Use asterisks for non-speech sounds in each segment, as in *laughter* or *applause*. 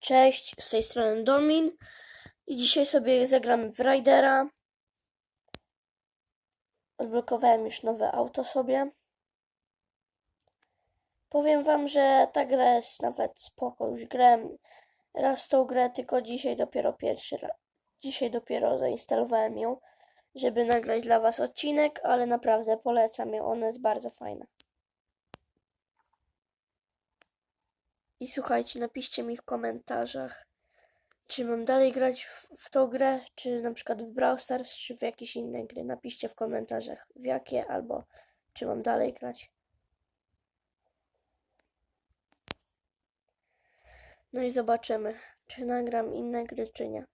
Cześć, z tej strony Domin i dzisiaj sobie zagramy w Ridera. Odblokowałem już nowe auto sobie. Powiem wam, że ta gra jest nawet spoko. Już grałem raz tą grę, tylko dzisiaj dopiero pierwszy raz. Dzisiaj dopiero zainstalowałem ją, żeby nagrać dla was odcinek, ale naprawdę polecam ją, ona jest bardzo fajna. I słuchajcie, napiszcie mi w komentarzach, czy mam dalej grać w, w tą grę, czy na przykład w Brawl Stars, czy w jakieś inne gry. Napiszcie w komentarzach w jakie, albo czy mam dalej grać. No i zobaczymy, czy nagram inne gry, czy nie.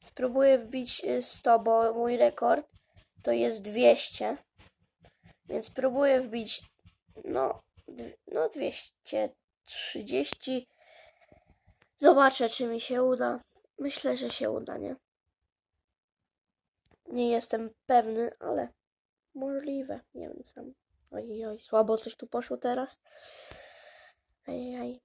Spróbuję wbić y, 100, bo mój rekord to jest 200. Więc próbuję wbić no, no 230. Zobaczę, czy mi się uda. Myślę, że się uda, nie? Nie jestem pewny, ale możliwe. Nie wiem sam. Oj, oj, słabo coś tu poszło teraz. Ej,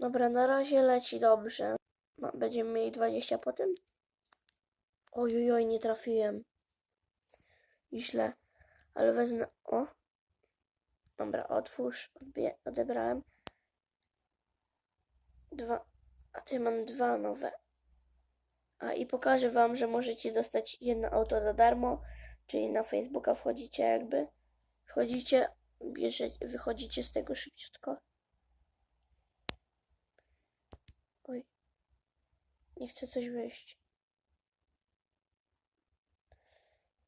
Dobra, na razie leci dobrze. Będziemy mieli 20 potem. Oj, oj, oj, nie trafiłem. I źle. Ale wezmę. O. Dobra, otwórz. Odbie- odebrałem. Dwa. A ty mam dwa nowe. A i pokażę wam, że możecie dostać jedno auto za darmo. Czyli na Facebooka wchodzicie jakby. Wchodzicie, bierzecie, wychodzicie z tego szybciutko. Oj. Nie chcę coś wyjść.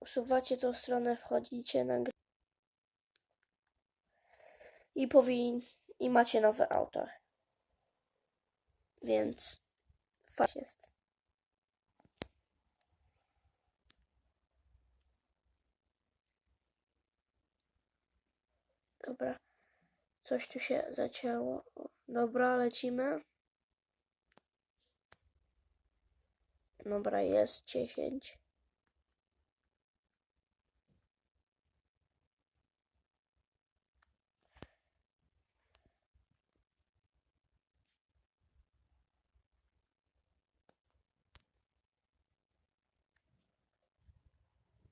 Usuwacie tą stronę, wchodzicie na grę. I powin... I macie nowe auto. Więc... Fajnie jest. Dobra. Coś tu się zacięło. Dobra, lecimy. Dobra, jest 10.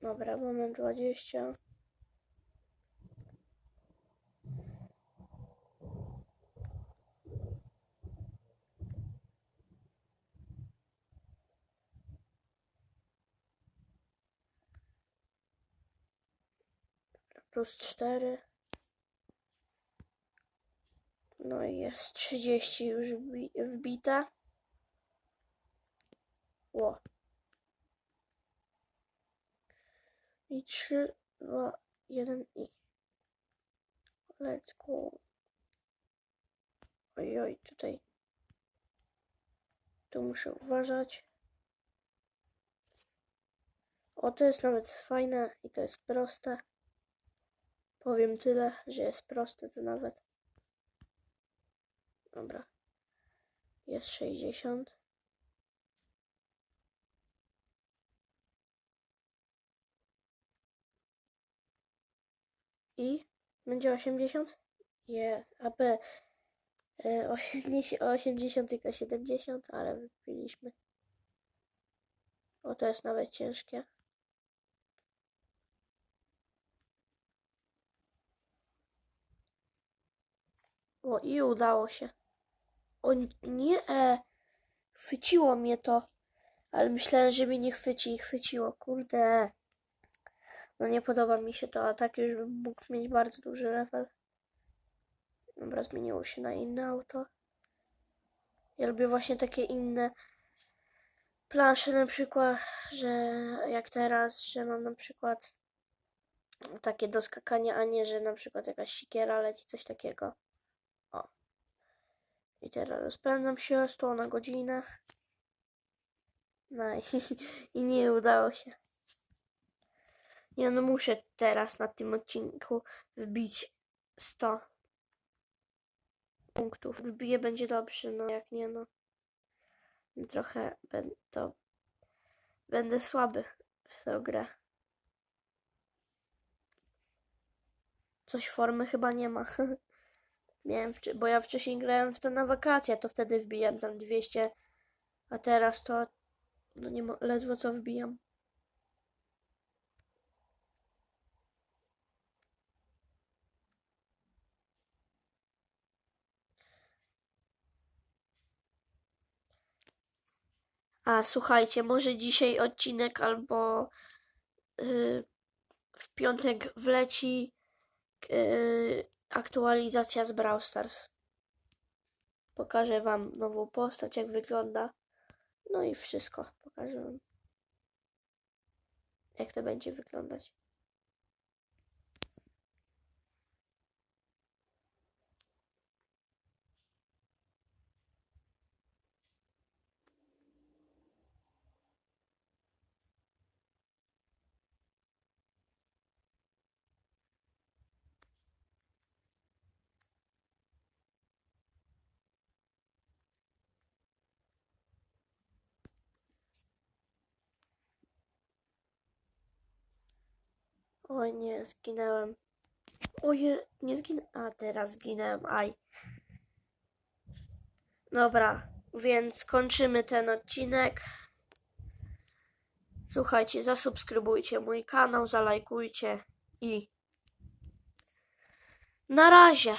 Dobra, mamy 20. plus 4. No i jest 30 już wbi wbite. Ło. I 3, 2, 1 i. Let's go. Oj, oj, tutaj. Tu muszę uważać. O, to jest nawet fajne i to jest proste. Powiem tyle, że jest proste to nawet. Dobra. Jest 60. I będzie 80? Jest. A B. e, Nie się- 80 tylko 70, ale wypiliśmy. O, to jest nawet ciężkie. O, i udało się. O nie, e, chwyciło mnie to. Ale myślałem, że mnie nie chwyci i chwyciło. Kurde. No nie podoba mi się to, a tak już bym mógł mieć bardzo duży level. Dobra, zmieniło się na inne auto. Ja lubię właśnie takie inne plansze na przykład, że jak teraz, że mam na przykład takie do skakania, a nie, że na przykład jakaś sikiera leci, coś takiego. I teraz rozpędzam się 100 na godzinę. No i, *laughs* i nie udało się. Ja no muszę teraz na tym odcinku wbić 100 punktów. Wbiję będzie dobrze, no jak nie no. Trochę to będę słaby w tę grę. Coś formy chyba nie ma. *laughs* Miałem, bo ja wcześniej grałem w to na wakacje, to wtedy wbijam tam 200, a teraz to no nie ledwo co wbijam. A słuchajcie, może dzisiaj odcinek albo yy, w piątek wleci yy, aktualizacja z Brawl Stars. Pokażę wam nową postać, jak wygląda. No i wszystko. Pokażę wam, jak to będzie wyglądać. Oj nie, zginęłem. Oje, nie zginąłem. A teraz zginęłem, aj. Dobra, więc kończymy ten odcinek. Słuchajcie, zasubskrybujcie mój kanał, zalajkujcie i na razie.